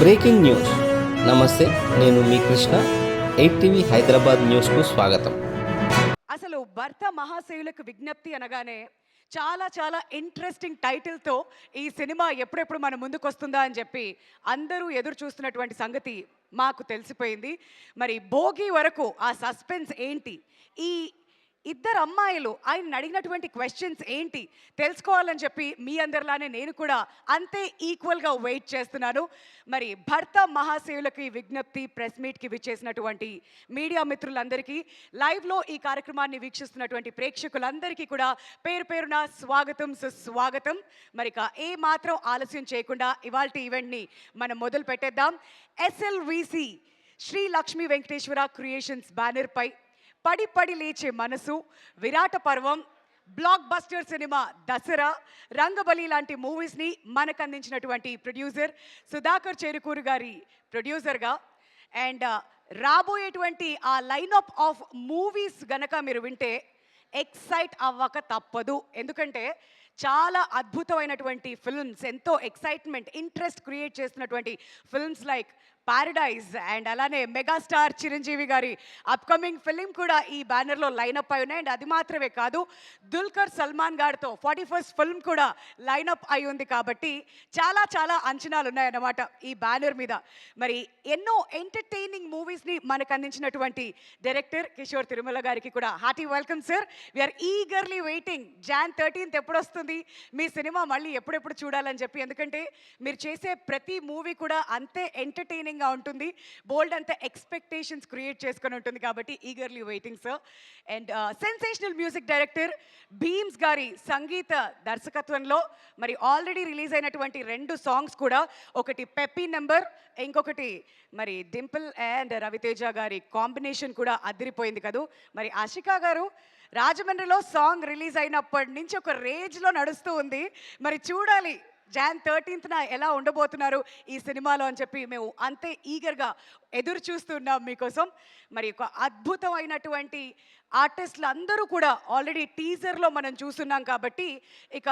Breaking news. నమస్తే నేను మీ కృష్ణ. ఎయిట్ టీవీ హైదరాబాద్ న్యూస్కు స్వాగతం. అసలు భర్త మహాశయులకు విజ్ఞప్తి అనగానే చాలా చాలా ఇంట్రెస్టింగ్ టైటిల్తో ఈ సినిమా ఎప్పుడెప్పుడు మన ముందుకు వస్తుందా అని చెప్పి అందరూ ఎదురు చూస్తున్నటువంటి సంగతి మాకు తెలిసిపోయింది. మరి భోగి వరకు ఆ సస్పెన్స్ ఏంటి? ఈ ఇద్దరు అమ్మాయిలు ఆయన అడిగినటువంటి క్వశ్చన్స్ ఏంటి? తెలుసుకోవాలని చెప్పి మీ అందరిలానే నేను కూడా అంతే ఈక్వల్గా వెయిట్ చేస్తున్నాను. మరి భర్త మహాశయులకి విజ్ఞప్తి ప్రెస్ మీట్కి విచ్చేసినటువంటి మీడియా మిత్రులందరికీ లైవ్లో ఈ కార్యక్రమాన్ని వీక్షిస్తున్నటువంటి ప్రేక్షకులందరికీ కూడా పేరు పేరున స్వాగతం సుస్వాగతం. మరి ఏ మాత్రం ఆలస్యం చేయకుండా ఇవాళ ఈవెంట్ని మనం మొదలు పెట్టేద్దాం S L V C Sri Lakshmi Venkateswara creations బ్యానర్పై పడి పడి లేచే మనసు విరాట పర్వం బ్లాక్ బస్టర్ సినిమా దసరా రంగబలి లాంటి మూవీస్ని మనకు అందించినటువంటి ప్రొడ్యూసర్ సుధాకర్ చేరుకూరు గారి ప్రొడ్యూసర్గా అండ్ uh, రాబోయేటువంటి ఆ లైనప్ ఆఫ్ మూవీస్ గనక మీరు వింటే ఎక్సైట్ అవ్వక తప్పదు. ఎందుకంటే చాలా అద్భుతమైనటువంటి ఫిల్మ్స్ ఎంతో ఎక్సైట్మెంట్ ఇంట్రెస్ట్ క్రియేట్ చేస్తున్నటువంటి ఫిల్మ్స్ లైక్ పారడైజ్ అండ్ అలానే మెగాస్టార్ చిరంజీవి గారి అప్కమింగ్ ఫిలిం కూడా ఈ బ్యానర్లో లైనప్ అయి ఉన్నాయి. అండ్ అది మాత్రమే కాదు దుల్కర్ సల్మాన్ గారితో ఫార్టీ ఫస్ట్ ఫిల్మ్ కూడా లైనప్ అయి ఉంది కాబట్టి చాలా చాలా అంచనాలు ఉన్నాయన్నమాట ఈ బ్యానర్ మీద. మరి ఎన్నో ఎంటర్టైనింగ్ మూవీస్ని మనకు అందించినటువంటి డైరెక్టర్ కిషోర్ తిరుమల గారికి కూడా hearty welcome sir we're eagerly waiting Jan thirteenth ఎప్పుడు వస్తుంది మీ సినిమా మళ్ళీ ఎప్పుడెప్పుడు చూడాలని చెప్పి. ఎందుకంటే మీరు చేసే ప్రతి మూవీ కూడా అంతే ఎంటర్టైనింగ్ ఎక్సైటింగ్గా ఉంటుంది. బోల్డ్ అంత ఎక్స్పెక్టేషన్స్ క్రియేట్ చేసుకొని ఉంటుంది కాబట్టి eagerly waiting sir and sensational music director Bheems గారి సంగీత దర్శకత్వంలో మరి ఆల్రెడీ రిలీజ్ అయినటువంటి రెండు సాంగ్స్ కూడా. ఒకటి పెప్పీ నెంబర్ ఇంకొకటి మరి డింపుల్ అండ్ రవితేజ గారి కాంబినేషన్ కూడా అదిరిపోయింది కదూ. మరి ఆషికా గారు రాజమండ్రిలో సాంగ్ రిలీజ్ అయినప్పటి నుంచి ఒక రేజ్లో నడుస్తూ ఉంది. మరి చూడాలి జాన్ థర్టీన్త్న ఎలా ఉండబోతున్నారు ఈ సినిమాలో అని చెప్పి మేము అంతే ఈగర్గా ఎదురు చూస్తున్నాం మీకోసం. మరి ఒక అద్భుతమైనటువంటి ఆర్టిస్టులు అందరూ కూడా ఆల్రెడీ టీజర్లో మనం చూస్తున్నాం కాబట్టి ఇక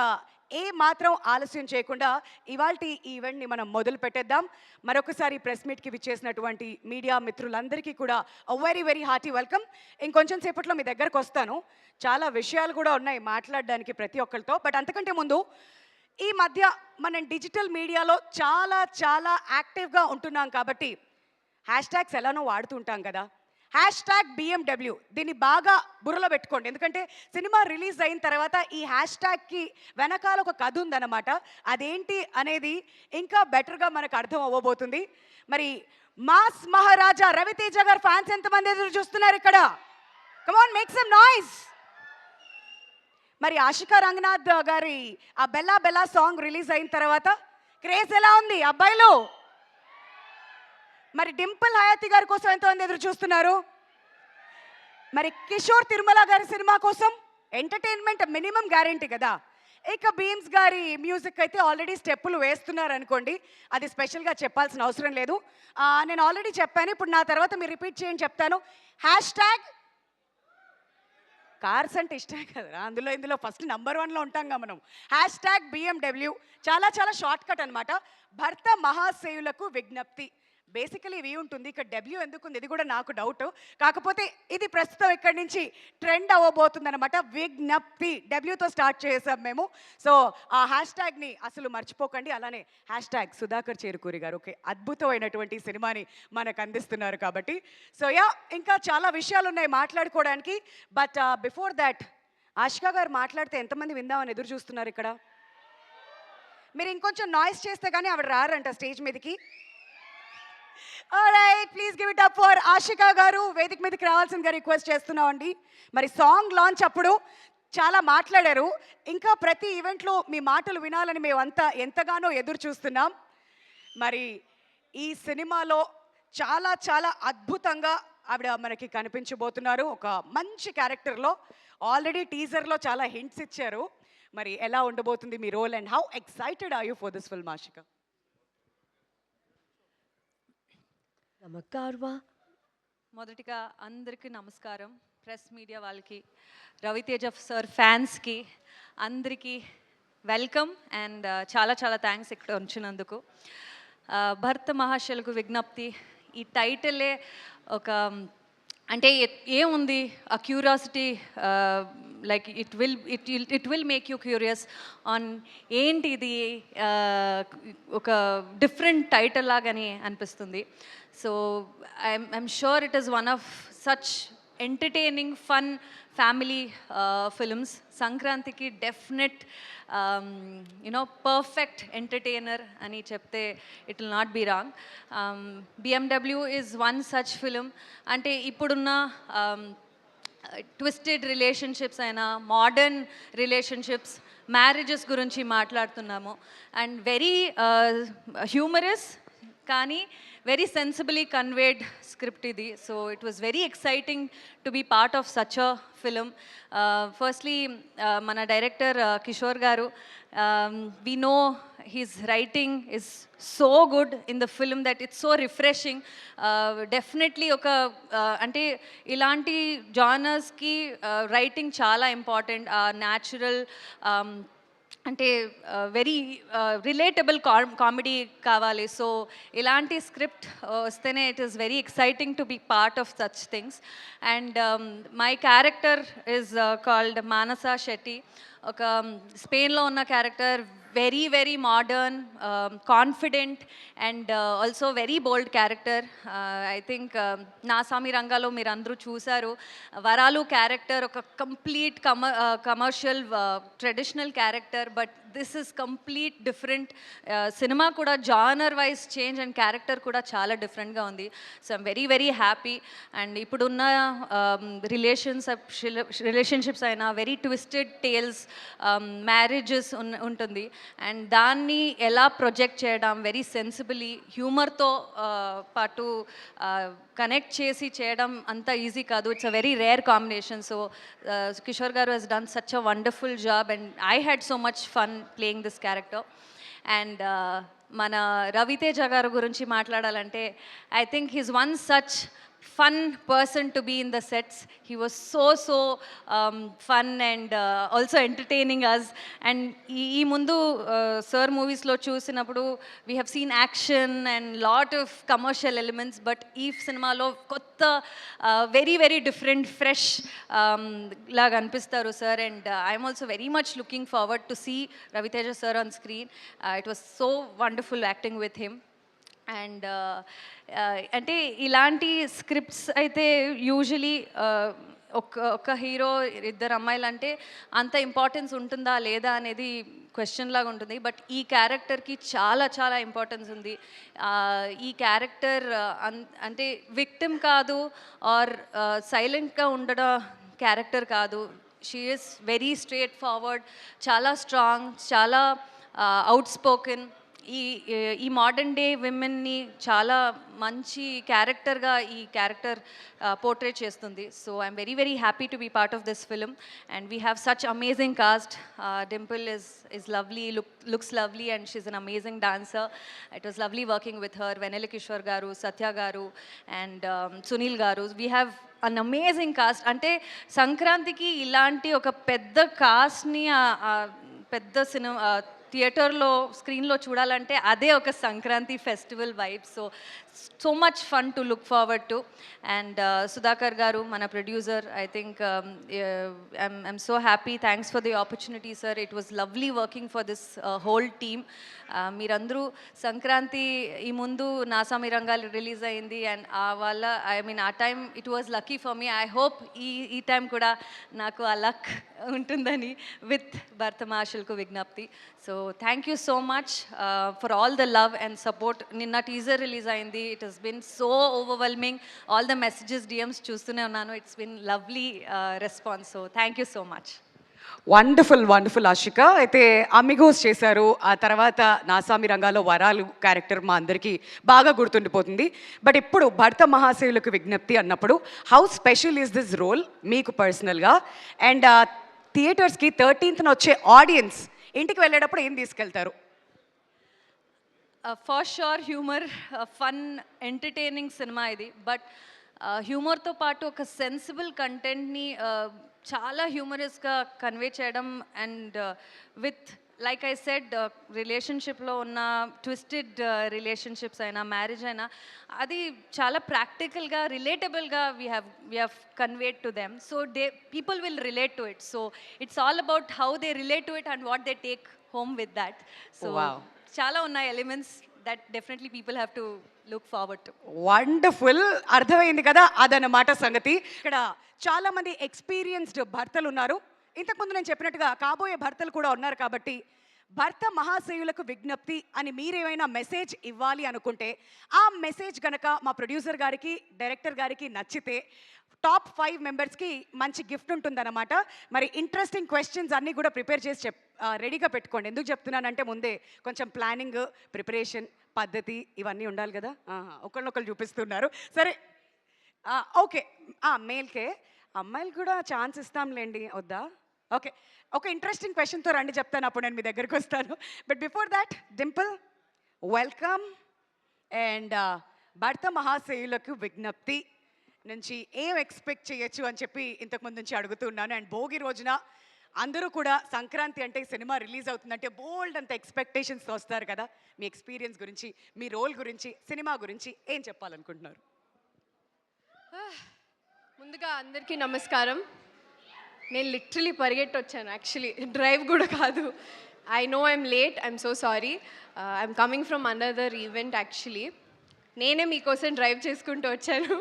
ఏ మాత్రం ఆలస్యం చేయకుండా ఇవాళ ఈ ఈవెంట్ని మనం మొదలు పెట్టేద్దాం. మరొకసారి ప్రెస్ మీట్కి విచ్చేసినటువంటి మీడియా మిత్రులందరికీ కూడా వెరీ వెరీ హార్టీ వెల్కమ్ ఇంకొంచెం సేపట్లో మీ దగ్గరకు వస్తాను. చాలా విషయాలు కూడా ఉన్నాయి మాట్లాడడానికి ప్రతి ఒక్కరితో. బట్ అంతకంటే ముందు ఈ మధ్య మనం డిజిటల్ మీడియాలో చాలా చాలా యాక్టివ్గా ఉంటున్నాం కాబట్టి హ్యాష్ ట్యాగ్స్ ఎలానో వాడుతుంటాం కదా. హ్యాష్ ట్యాగ్ బిఎండబ్ల్యూ దీన్ని బాగా బుర్రలో పెట్టుకోండి. ఎందుకంటే సినిమా రిలీజ్ అయిన తర్వాత ఈ హ్యాష్ ట్యాగ్కి వెనకాల ఒక కథ ఉందన్నమాట. అదేంటి అనేది ఇంకా బెటర్గా మనకు అర్థం అవ్వబోతుంది. మరి మాస్ మహారాజా రవితేజ గారు ఫ్యాన్స్ ఎంతమంది ఎదురు చూస్తున్నారు ఇక్కడ? కమాన్ మేక్ సమ్ నాయిస్ మరి ఆశికా రంగనాథ్ గారి ఆ బెల్లా బెల్లా సాంగ్ రిలీజ్ అయిన తర్వాత క్రేజ్ ఎలా ఉంది అబ్బాయిలు? మరి డింపుల్ హయాతి గారి కోసం ఎంతమంది ఎదురు చూస్తున్నారు. మరి కిషోర్ తిరుమల గారి సినిమా కోసం ఎంటర్టైన్మెంట్ మినిమం గ్యారంటీ కదా. ఇక బీమ్స్ గారి మ్యూజిక్ అయితే ఆల్రెడీ స్టెప్పులు వేస్తున్నారు అనుకోండి. అది స్పెషల్గా చెప్పాల్సిన అవసరం లేదు. నేను ఆల్రెడీ చెప్పాను. ఇప్పుడు నా తర్వాత మీరు రిపీట్ చేయండి చెప్తాను. హ్యాష్ ట్యాగ్ కార్స్ అంటే ఇష్టమే కదా అందులో ఇందులో ఫస్ట్ నంబర్ వన్లో ఉంటాం కదా మనం. హ్యాష్ ట్యాగ్ బిఎండబ్ల్యూ చాలా చాలా షార్ట్ కట్ అనమాట భర్త మహాసేవులకు విజ్ఞప్తి. బేసికలీ ఇవి ఉంటుంది. ఇక్కడ డబ్ల్యూ ఎందుకుంది? ఇది కూడా నాకు డౌట్ కాకపోతే ఇది ప్రస్తుతం ఇక్కడి నుంచి ట్రెండ్ అవ్వబోతుంది అనమాట విజ్ఞప్తి డబ్ల్యూతో స్టార్ట్ చేసాం మేము. సో ఆ హ్యాష్ ట్యాగ్ని అసలు మర్చిపోకండి. అలానే హ్యాష్ ట్యాగ్ సుధాకర్ చేరుకూరి గారు. ఓకే అద్భుతమైనటువంటి సినిమాని మనకు అందిస్తున్నారు కాబట్టి. సో యా ఇంకా చాలా విషయాలు ఉన్నాయి మాట్లాడుకోవడానికి బట్ బిఫోర్ దాట్ ఆశికా గారు మాట్లాడితే ఎంతమంది విందామని ఎదురు చూస్తున్నారు ఇక్కడ? మీరు ఇంకొంచెం నాయిస్ చేస్తే కానీ ఆవిడ రారంట స్టేజ్ మీదకి. Please give it up for Ashika గారు. వేదిక మీదకి రావాల్సిందిగా రిక్వెస్ట్ చేస్తున్నామండి. మరి సాంగ్ లాంచ్ అప్పుడు చాలా మాట్లాడారు. ఇంకా ప్రతి ఈవెంట్లో మీ మాటలు వినాలని మేమంతా ఎంతగానో ఎదురు చూస్తున్నాం. మరి ఈ సినిమాలో చాలా చాలా అద్భుతంగా ఆవిడ మనకి కనిపించబోతున్నారు. ఒక మంచి క్యారెక్టర్లో ఆల్రెడీ టీజర్లో చాలా హింట్స్ ఇచ్చారు. మరి ఎలా ఉండబోతుంది మీ role and how excited are you for this film Ashika నమస్కారమా మొదటిగా అందరికీ నమస్కారం. ప్రెస్ మీడియా వాళ్ళకి రవితేజ సార్ ఫ్యాన్స్కి అందరికీ వెల్కమ్ అండ్ uh, చాలా చాలా థ్యాంక్స్ ఇక్కడ ఉంచినందుకు. Uh, భర్త మహాశలకు విజ్ఞప్తి ఈ టైటిలే ఒక అంటే ఏముంది? ఆ curiosity uh, like it will it it will make you curious on ఏంటి ఇది ఒక డిఫరెంట్ టైటిల్ లాగని అనిపిస్తుంది. So I'm I'm sure it is one of such entertaining fun family films సంక్రాంతికి definite you know perfect entertainer అని చెప్తే it will not be wrong BMW is one such film అంటే ఇప్పుడున్న ట్విస్టెడ్ రిలేషన్షిప్స్ అయినా modern relationships marriages గురించి మాట్లాడుతున్నాము. And very humorous కానీ very sensibly conveyed script ఇది. So it was very exciting to be part of such a film. Firstly మన director Kishore గారు Um, we know his writing is so good in the film that it's so refreshing. Uh, definitely ఒక uh, అంటే ఇలాంటి జానర్స్కి writing uh, చాలా important natural um, అంటే very relatable comedy కావాలి. So ఇలాంటి స్క్రిప్ట్ వస్తేనే it is very exciting to be part of such things and my character is called Manasa Shetty ఒక స్పెయిన్లో ఉన్న character very very modern confident and also very bold character. I think Naa Saami రంగాలో మీరు అందరూ చూశారు. Varalu character ఒక complete com commercial traditional character but this is complete different cinema కూడా genre wise change and character కూడా చాలా డిఫరెంట్గా ఉంది so I'm very very happy and ఇప్పుడున్న రిలేషన్స్ రిలేషన్షిప్స్ అయినా వెరీ ట్విస్టెడ్ టేల్స్ మ్యారేజెస్ ఉంటుంది అండ్ దాన్ని ఎలా ప్రొజెక్ట్ చేయడం వెరీ సెన్సిబిలీ హ్యూమర్తో పాటు కనెక్ట్ చేసి చేయడం అంత ఈజీ కాదు. It's a very rare combination so Kishore గారు he's done such a wonderful job and I had so much fun playing this character and మన రవితేజ గారు గురించి మాట్లాడాలంటే I think he's one such fun person to be in the sets he was so so fun and also entertaining us and ఈ ఈ ముందు sir మూవీస్లో చూసినప్పుడు we have seen action and lot of commercial elements but ఈ సినిమాలో కొత్త very very different fresh లాగా అనిపిస్తారు sir and I'm also very much looking forward to see Ravi Teja sir on screen it was so wonderful acting with him and అంటే ఇలాంటి scripts అయితే usually ఒక ఒక హీరో ఇద్దరు అమ్మాయిలు అంటే అంత ఇంపార్టెన్స్ ఉంటుందా లేదా అనేది క్వశ్చన్ లాగా ఉంటుంది. బట్ ఈ క్యారెక్టర్కి చాలా చాలా ఇంపార్టెన్స్ ఉంది. ఈ క్యారెక్టర్ అంటే విక్టిమ్ కాదు ఆర్ సైలెంట్గా ఉండడం క్యారెక్టర్ కాదు. She is very straightforward చాలా స్ట్రాంగ్ చాలా అవుట్ స్పోకెన్ ఈ ఈ మోడర్న్ డే విమెన్ని చాలా మంచి క్యారెక్టర్గా ఈ క్యారెక్టర్ పోర్ట్రేట్ చేస్తుంది. So I'm very very happy to be part of this film and we have such amazing cast Dimple is is lovely look looks lovely and she's an amazing dancer it was lovely working with her Vennela Kishore గారు సత్య గారు and Sunil గారు we have an amazing cast అంటే సంక్రాంతికి ఇలాంటి ఒక పెద్ద కాస్ట్ని పెద్ద cinema థియేటర్లో స్క్రీన్లో చూడాలంటే అదే ఒక Sankranti festival vibe. So so much fun to look forward to and Sudhakar గారు మన producer I think I'm so happy thanks for the opportunity sir it was lovely working for this whole team మీరందరూ సంక్రాంతి ఈ ముందు నాసామి రంగాలు release అయింది. And ఆ వల్ల I mean ఆ time it was lucky for me I hope ఈ ఈ టైం కూడా నాకు ఆ లక్ ఉంటుందని విత్ భర్తమాషల్కు విజ్ఞప్తి. So thank you so much for all the love and support నిన్న టీజర్ రిలీజ్ అయింది. It has been so overwhelming all the messages DMs చూస్తూనే ఉన్నాను. It's been lovely response so thank you so much wonderful wonderful Ashika అయితే Amigos చేశారు. ఆ తర్వాత నాసామి రంగాలో వరాలు character మా అందరికీ బాగా గుర్తుండిపోతుంది. బట్ ఇప్పుడు భర్త మహాశయులకు విజ్ఞప్తి అన్నప్పుడు how special is this role మీకు పర్సనల్గా అండ్ థియేటర్స్కి థర్టీన్త్న వచ్చే ఆడియన్స్ ఇంటికి వెళ్ళేటప్పుడు ఏం తీసుకెళ్తారు? For sure humour fun entertaining cinema ఇది. బట్ హ్యూమర్తో పాటు ఒక సెన్సిబుల్ కంటెంట్ని చాలా హ్యూమరస్గా కన్వే చేయడం and with like I said రిలేషన్షిప్లో ఉన్న ట్విస్టెడ్ రిలేషన్షిప్స్ అయినా మ్యారేజ్ అయినా అది చాలా ప్రాక్టికల్గా రిలేటబుల్గా we have we have conveyed to them so the people will relate to it so it's all about how they relate to it and what they take home with that so చాలా ఉన్నాయి elements that definitely people have to look forward to wonderful అర్థమైంది కదా? అదనమాట సంగతి. ఇక్కడ చాలా మంది experienced భర్తలు ఉన్నారు. ఇంతకుముందు నేను చెప్పినట్టుగా కాబోయే భర్తలు కూడా ఉన్నారు కాబట్టి భర్త మహాశయులకు విజ్ఞప్తి అని మీరేమైనా మెసేజ్ ఇవ్వాలి అనుకుంటే ఆ మెసేజ్ గనక మా ప్రొడ్యూసర్ గారికి డైరెక్టర్ గారికి నచ్చితే టాప్ ఫైవ్ మెంబర్స్కి మంచి గిఫ్ట్ ఉంటుందన్నమాట. మరి ఇంట్రెస్టింగ్ క్వశ్చన్స్ అన్నీ కూడా ప్రిపేర్ చేసి చెప్ రెడీగా పెట్టుకోండి. ఎందుకు చెప్తున్నానంటే ముందే కొంచెం ప్లానింగ్ ప్రిపరేషన్ పద్ధతి ఇవన్నీ ఉండాలి కదా. ఒకళ్ళొకళ్ళు చూపిస్తున్నారు. సరే ఓకే. మేల్కే. అమ్మాయిలు కూడా ఛాన్స్ ఇస్తాంలేండి. వద్దా? ఓకే. ఒక ఇంట్రెస్టింగ్ క్వశ్చన్తో రండి చెప్తాను అప్పుడు నేను మీ దగ్గరికి వస్తాను. But before that Dimple welcome and Bhartha Mahasayulaku Wignyapthi. నుంచి ఏం ఎక్స్పెక్ట్ చేయొచ్చు అని చెప్పి ఇంతకుముందు నుంచి అడుగుతున్నాను అండ్ భోగి రోజున అందరూ కూడా సంక్రాంతి అంటే సినిమా రిలీజ్ అవుతుందంటే బోల్డ్ అంత ఎక్స్పెక్టేషన్స్తో వస్తారు కదా. మీ ఎక్స్పీరియన్స్ గురించి మీ రోల్ గురించి సినిమా గురించి ఏం చెప్పాలనుకుంటున్నారు? ముందుగా అందరికీ నమస్కారం. నేను లిటరలీ పరిగెట్టి వచ్చాను యాక్చువల్లీ డ్రైవ్ కూడా కాదు. I know I'm late I'm so sorry I'm coming from another event actually నేనే మీకోసం డ్రైవ్ చేసుకుంటూ వచ్చాను.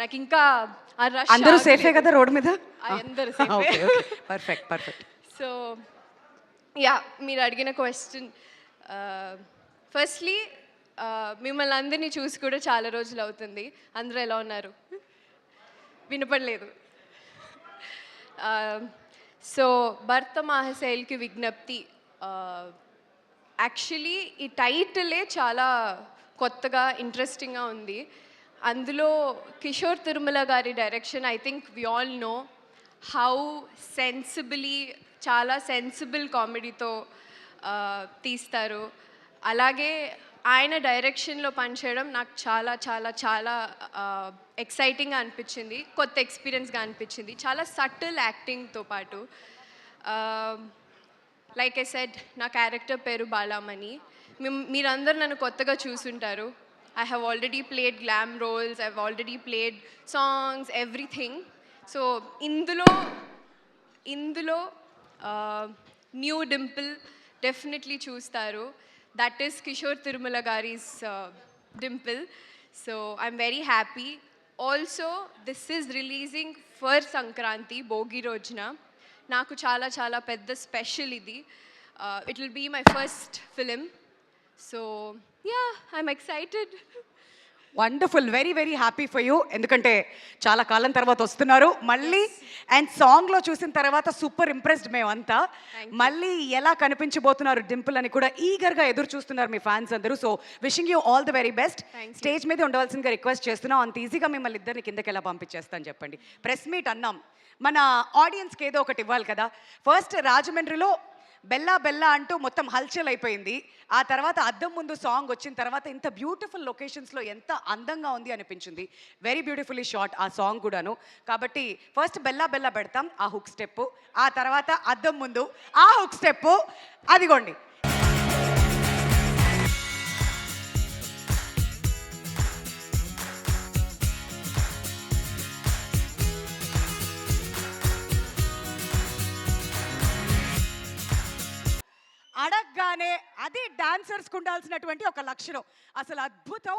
నాకు ఇంకా అందరూ సేఫే. కదా రోడ్ మీద? అందరూ పర్ఫెక్ట్ పర్ఫెక్ట్ సో యా మీరు అడిగిన క్వశ్చన్ ఫస్ట్లీ మిమ్మల్ని అందరినీ చూసి కూడా చాలా రోజులు అవుతుంది. అందరూ ఎలా ఉన్నారు? వినపడలేదు. సో భర్త మహాశైల్కి విజ్ఞప్తి యాక్చువల్లీ ఈ టైటిలే చాలా కొత్తగా ఇంట్రెస్టింగ్గా ఉంది. అందులో కిషోర్ తిరుమల గారి direction I think we all know how sensibly చాలా సెన్సిబుల్ కామెడీతో తీస్తారు. అలాగే ఆయన డైరెక్షన్లో పనిచేయడం నాకు చాలా చాలా చాలా ఎక్సైటింగ్గా అనిపించింది. కొత్త ఎక్స్పీరియన్స్గా అనిపించింది. చాలా సటిల్ యాక్టింగ్తో పాటు. లైక్ ఐ సెడ్ నా క్యారెక్టర్ పేరు బాలామణి. మీరందరూ నన్ను కొత్తగా చూసుంటారు. I have already played glam roles I already played songs everything so ఇందులో ఇందులో న్యూ డింపుల్ డెఫినెట్లీ చూస్తారు that is Kishore Tirumala గారీస్ Dimple so I'm very happy also this is releasing for Sankranti Bhogi రోజున నాకు చాలా చాలా పెద్ద స్పెషల్ ఇది it will be my first film So yeah I'm excited wonderful very very happy for you ఎందుకంటే చాలా కాలం తర్వాత వస్తున్నారు. మళ్ళీ అండ్ సాంగ్లో చూసిన తర్వాత సూపర్ ఇంప్రెస్డ్ మేమంతా. మళ్ళీ ఎలా కనిపించబోతున్నారు డింపుల్ అని కూడా ఈగర్గా ఎదురు చూస్తున్నారు మీ ఫ్యాన్స్ అందరూ. So wishing you all the very best. Stage మీద ఉండవలసిందిగా రిక్వెస్ట్ చేస్తున్నాం. అంత ఈజీగా మిమ్మల్ని ఇద్దరిని కిందకి ఎలా పంపించేస్తాను చెప్పండి. ప్రెస్ మీట్ అన్నాం. మన ఆడియన్స్కి ఏదో ఒకటి ఇవ్వాలి కదా. ఫస్ట్ రాజమండ్రిలో బెల్లా బెల్లా అంటూ మొత్తం హల్చల్ అయిపోయింది ఆ తర్వాత అద్దం ముందు సాంగ్ వచ్చిన తర్వాత ఇంత బ్యూటిఫుల్ లొకేషన్స్లో ఎంత అందంగా ఉంది అనిపించింది. వెరీ బ్యూటిఫుల్లీ షార్ట్ ఆ సాంగ్ కూడాను. కాబట్టి ఫస్ట్ బెల్లా బెల్లా పెడతాం ఆ హుక్ స్టెప్ ఆ తర్వాత అద్దం ముందు ఆ హుక్ స్టెప్ అదిగోండి. అది డాన్సర్స్కి ఉండాల్సినటువంటి ఒక లక్షణం. అసలు అద్భుతం.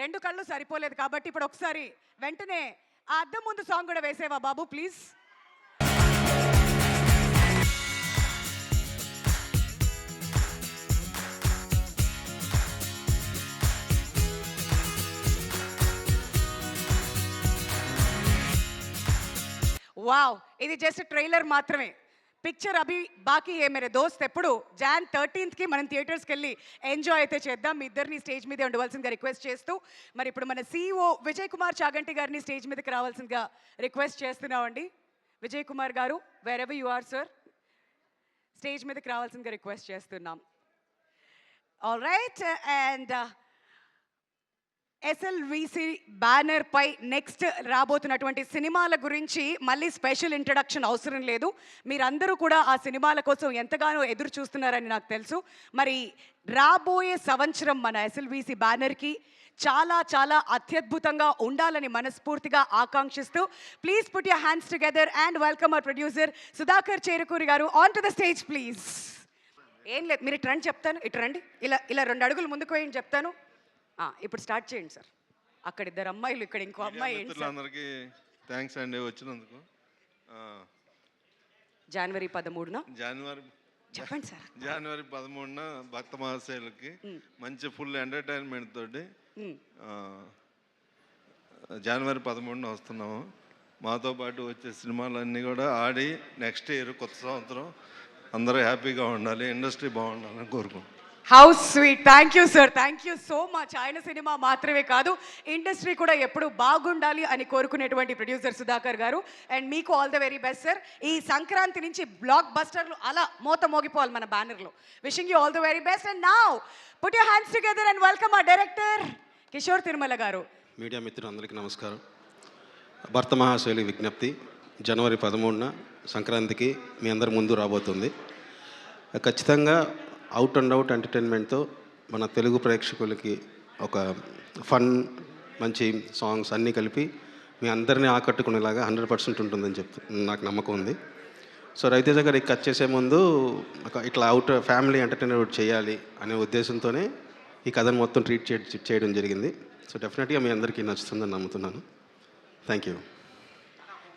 రెండు కళ్ళు సరిపోలేదు కాబట్టి ఇప్పుడు ఒకసారి వెంటనే ఆ అద్దం ముందు సాంగ్ కూడా వేసేవా బాబు ప్లీజ్ వావ్ ఇది జస్ట్ ట్రైలర్ మాత్రమే. పిక్చర్ అభి బాకీ ఏ మేరే దోస్త్. ఎప్పుడు? జాన్ థర్టీన్త్కి మనం థియేటర్స్కి వెళ్ళి ఎంజాయ్ అయితే చేద్దాం. మీ ఇద్దరిని స్టేజ్ మీదే ఉండవలసిందిగా రిక్వెస్ట్ చేస్తూ మరి ఇప్పుడు మన సీఈఓ విజయ్ కుమార్ చాగంటి గారిని స్టేజ్ మీదకి రావాల్సిందిగా రిక్వెస్ట్ చేస్తున్నామండి. Vijay Kumar garu wherever you are sir stage మీదకి రావాల్సిందిగా రిక్వెస్ట్ చేస్తున్నాం. All right and SLVC banner pi next రాబోతున్నటువంటి సినిమాల గురించి మళ్ళీ స్పెషల్ ఇంట్రడక్షన్ అవసరం లేదు. మీరందరూ కూడా ఆ సినిమాల కోసం ఎంతగానో ఎదురు చూస్తున్నారని నాకు తెలుసు. మరి రాబోయే సంవత్సరం మన ఎస్ఎల్విసి బ్యానర్కి చాలా చాలా అత్యద్భుతంగా ఉండాలని మనస్ఫూర్తిగా ఆకాంక్షిస్తూ please put your hands together and welcome our producer Sudhakar Cherukuri garu on to the stage please ఏం లేదు మీరు ఇటు రండి చెప్తాను. ఇటు రండి. ఇలా ఇలా రెండు అడుగులు ముందుకు పోయి చెప్తాను. ఇప్పుడు స్టార్ట్ చేయండి సార్. అక్కడ ఇద్దరు అమ్మాయిలు ఇక్కడ ఇంకో అమ్మాయి ఏంటి సార్? మిత్రులందరికీ థ్యాంక్స్ అండి వచ్చినందుకు. ఆ, జనవరి పదమూడున? జనవరి చెప్పండి సార్. జనవరి పదమూడున భక్త మహాశయులకి మంచి ఫుల్ ఎంటర్టైన్మెంట్ తోటి. ఆ, జనవరి పదమూడున వస్తున్నాము. మాతో పాటు వచ్చే సినిమాలన్నీ కూడా ఆడి నెక్స్ట్ ఇయర్ కొత్త సంవత్సరం అందరూ హ్యాపీగా ఉండాలి ఇండస్ట్రీ బాగుండాలని కోరుకుంటున్నాం. How sweet thank you sir thank you so much ఆయన సినిమా మాత్రమే కాదు ఇండస్ట్రీ కూడా ఎప్పుడు బాగుండాలి అని కోరుకునేటువంటి ప్రొడ్యూసర్ సుధాకర్ గారు. అండ్ మీకు all the very best sir ఈ సంక్రాంతి నుంచి బ్లాక్ బస్టర్లు అలా మోత మోగిపోవాలి మన బ్యానర్లో. Wishing you all the very best and now put you hands together and welcome ఆ డైరెక్టర్ కిషోర్ తిరుమల గారు. మీడియా మిత్రులందరికీ నమస్కారం. భర్త మహాశైలి విజ్ఞప్తి జనవరి పదమూడున సంక్రాంతికి మీ అందరి ముందు రాబోతుంది. ఖచ్చితంగా అవుట్ అండ్ అవుట్ ఎంటర్టైన్మెంట్తో మన తెలుగు ప్రేక్షకులకి ఒక ఫన్ మంచి సాంగ్స్ అన్నీ కలిపి మీ అందరినీ ఆకట్టుకునేలాగా హండ్రెడ్ పర్సెంట్ ఉంటుందని చెప్తూ నాకు నమ్మకం ఉంది. సో రవితేజ గారు కట్ చేసే ముందు ఒక ఇట్లా అవుట్ ఫ్యామిలీ ఎంటర్టైనర్ చేయాలి అనే ఉద్దేశంతోనే ఈ కథను మొత్తం ట్రీట్ చే చేయడం జరిగింది. సో డెఫినెట్గా మీ అందరికీ నచ్చుతుందని నమ్ముతున్నాను. Thank you.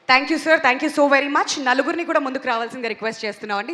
Thank you sir. Thank you so very much. నలుగురిని కూడా ముందుకు రావాల్సిందిగా రిక్వెస్ట్ చేస్తున్నామండి